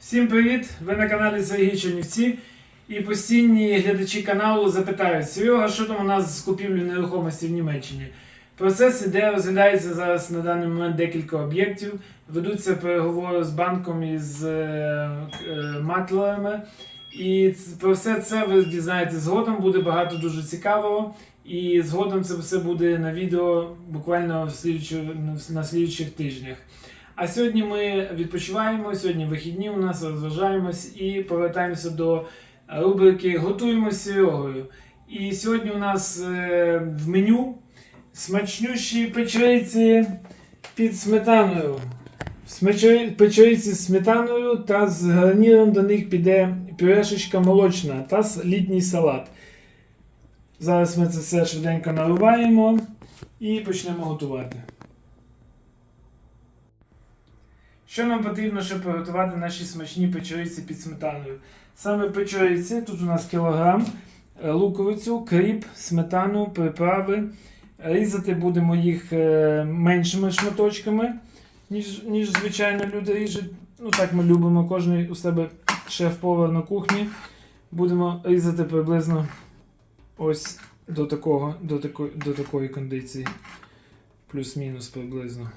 Всім привіт! Ви на каналі Сергій Чернівці. І постійні глядачі каналу запитають, Серега, що там у нас з купівлею нерухомості в Німеччині? Процес іде, розглядається зараз на даний момент декілька об'єктів. Ведуться переговори з банком і з е, е, маклерами. І про все це ви дізнаєтесь згодом, буде багато дуже цікавого. І згодом це все буде на відео буквально на слідчих тижнях. А сьогодні ми відпочиваємо, сьогодні вихідні у нас розважаємось і повертаємося до рубрики Готуємо з Серегою. І сьогодні у нас е, в меню смачнющі печериці під сметаною. Печериці з сметаною та з гарніром до них піде пюрешечка молочна та літній салат. Зараз ми це все швиденько нарубаємо і почнемо готувати. Що нам потрібно, щоб приготувати наші смачні печериці під сметаною? Саме печериці, тут у нас кілограм, е, луковицю, кріп, сметану, приправи. Різати будемо їх е, меншими шматочками, ніж, ніж звичайно люди ріжуть. Ну так ми любимо, кожен у себе шеф-повар на кухні. Будемо різати приблизно ось до, такого, до, такої, до такої кондиції. Плюс-мінус приблизно.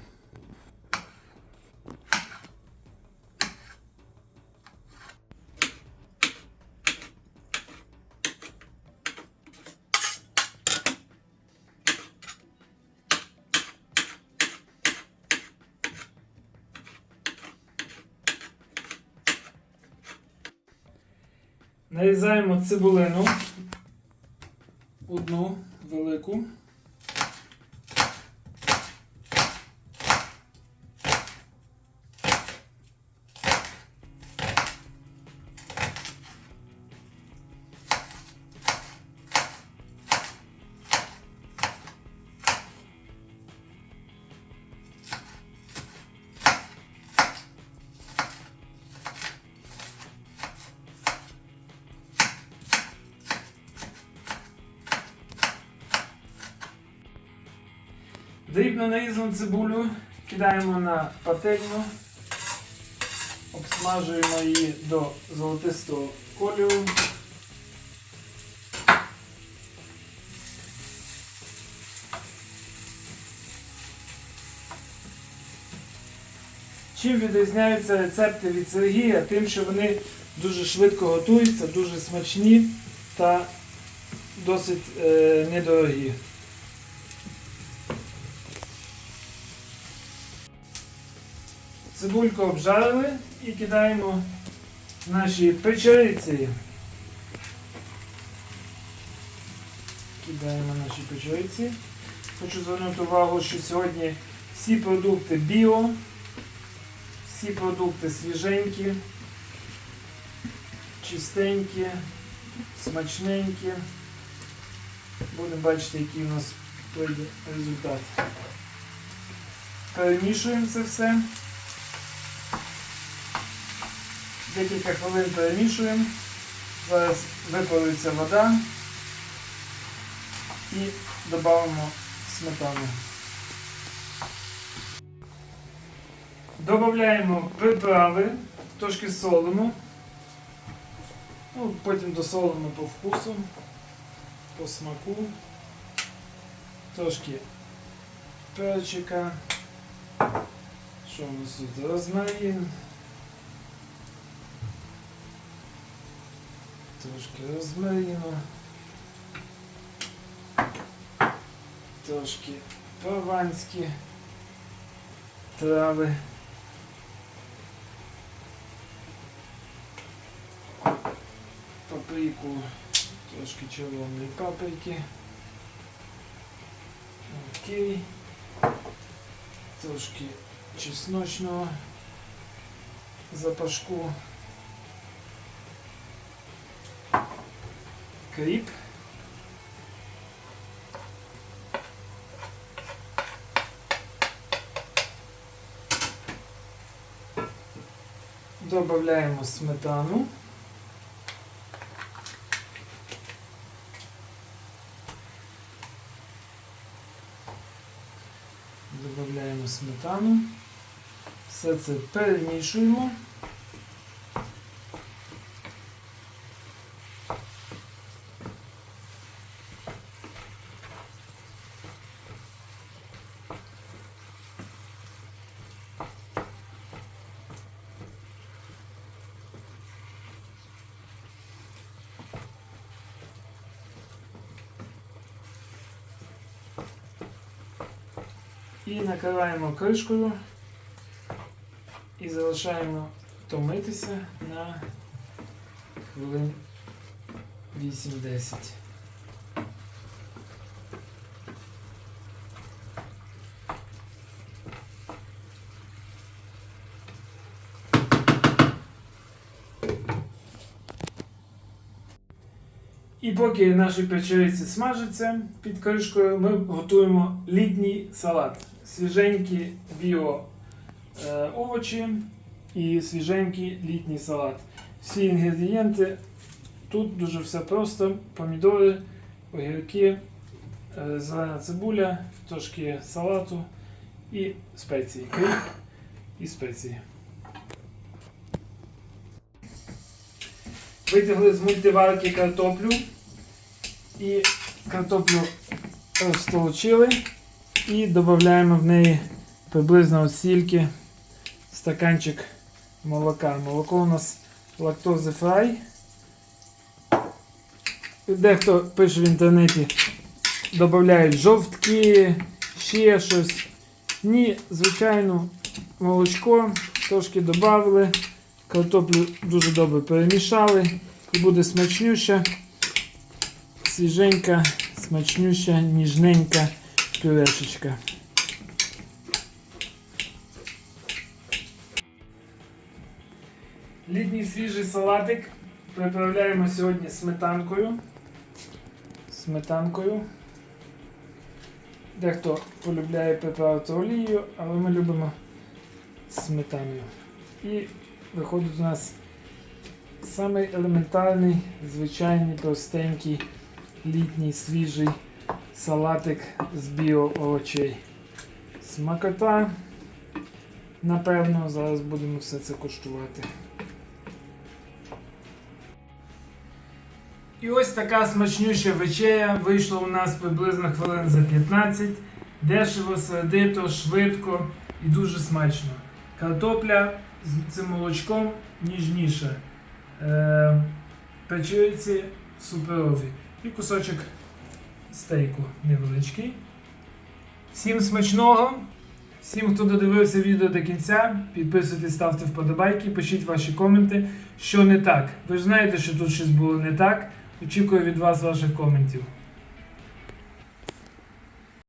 Нарізаємо цибулину. Одну велику. Дрібно нарізану цибулю кидаємо на пательню, обсмажуємо її до золотистого кольору. Чим відрізняються рецепти від Сергія? Тим, що вони дуже швидко готуються, дуже смачні та досить е, недорогі. Цибульку обжарили і кидаємо наші печериці. Кидаємо наші печериці. Хочу звернути увагу, що сьогодні всі продукти біо, всі продукти свіженькі, чистенькі, смачненькі. Будемо бачити, який у нас вийде результат. Перемішуємо це все. Декілька хвилин перемішуємо. Зараз випарується вода і додамо сметану. Додаємо приправи, трошки солимо. Ну, потім досолимо по вкусу, по смаку. Трошки перчика. Що у нас тут? Розмарин. Трошки розмарину. Трошки прованські трави. Паприку, трошки червоної паприки. Окей. Трошки чесночного запашку. Кріп. Добавляємо сметану. Додаємо сметану. Все це перемішуємо. І накриваємо кришкою і залишаємо томитися на хвилин 8-10. І поки наші печериці смажаться під кришкою, ми готуємо літній салат. Свіженькі біо е, овочі і свіженький літній салат. Всі інгредієнти тут дуже все просто: помідори, огірки, е, зелена цибуля, трошки салату і спеції. І спеції. Витягли з мультиварки картоплю і картоплю розтолочили і додаємо в неї приблизно от стільки стаканчик молока. Молоко у нас лактози фрай. Дехто пише в інтернеті, додають жовтки, ще щось. Ні, звичайно, молочко трошки додали, картоплю дуже добре перемішали і буде смачнюща, свіженька, смачнюща, ніжненька пюрешечка. Літній свіжий салатик приправляємо сьогодні сметанкою. Сметанкою. Дехто полюбляє приправити олією, але ми любимо сметаною. І виходить у нас самий елементарний, звичайний, простенький, літній свіжий салатик з біоовочей. Смакота. Напевно, зараз будемо все це коштувати. І ось така смачнюща вечеря вийшла у нас приблизно хвилин за 15. Дешево, сердито, швидко і дуже смачно. Картопля з цим молочком ніжніша. Е, печериці суперові. І кусочок стейку невеличкий. Всім смачного! Всім, хто додивився відео до кінця, підписуйтесь, ставте вподобайки, пишіть ваші коменти, що не так. Ви ж знаєте, що тут щось було не так. Очікую від вас ваших коментів.